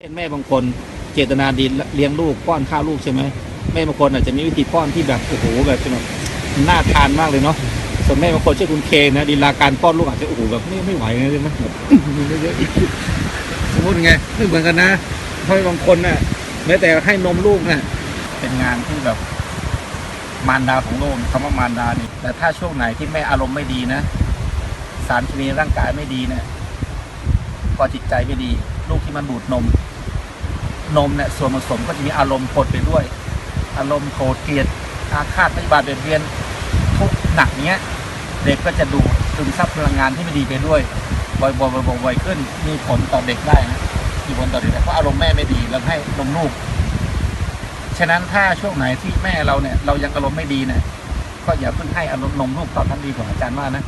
เช่นแม่บางคนเจตนาดีเลี้ยงลูกป้อนข้าวลูกใช่ไหมแม่บางคนอาจจะมีวิธีป้อนที่แบบโอ้โหแบบแบบน่าทานมากเลยเนาะส่วนแม่บางคนเช่นคุณเคนะดีลาการป้อนลูกอาจจะโอ้โหแบบไม่ไม่ไหวนะใช่ไหมแบบเยอะๆอีกสมมติไงไม่เหมือนกันนะเพราะบางคนน่ะแม้แต่ให้นมลูกน่ะเป็นงานที่แบบมารดาของโลกคำว่ามารดานี่แต่ถ้าช่วงไหนที่แม่อารมณ์ไม่ดีนะ สารเคมีร่างกายไม่ดีเนี่ย พอจิตใจไม่ดี ลูกที่มันดูดนม นมเนี่ยส่วนผสมก็จะมีอารมณ์ปนไปด้วย อารมณ์โกรธเกลียดอาฆาตปฏิบัติเบียดเบียนทุกหนักเนี้ย เด็กก็จะดูดซึมซับพลังงานที่ไม่ดีไปด้วยบ่อยๆบ่อยๆขึ้น มีผลต่อเด็กได้นะมีผลต่อเด็กเพราะอารมณ์แม่ไม่ดีแล้วให้นมลูกฉะนั้นถ้าช่วงไหนที่แม่เราเนี่ยเรายังอารมณ์ไม่ดีเนี่ยก็อย่าเพิ่งให้อารมณ์นมลูกตอนนั้นดีกว่าอาจารย์ว่านะ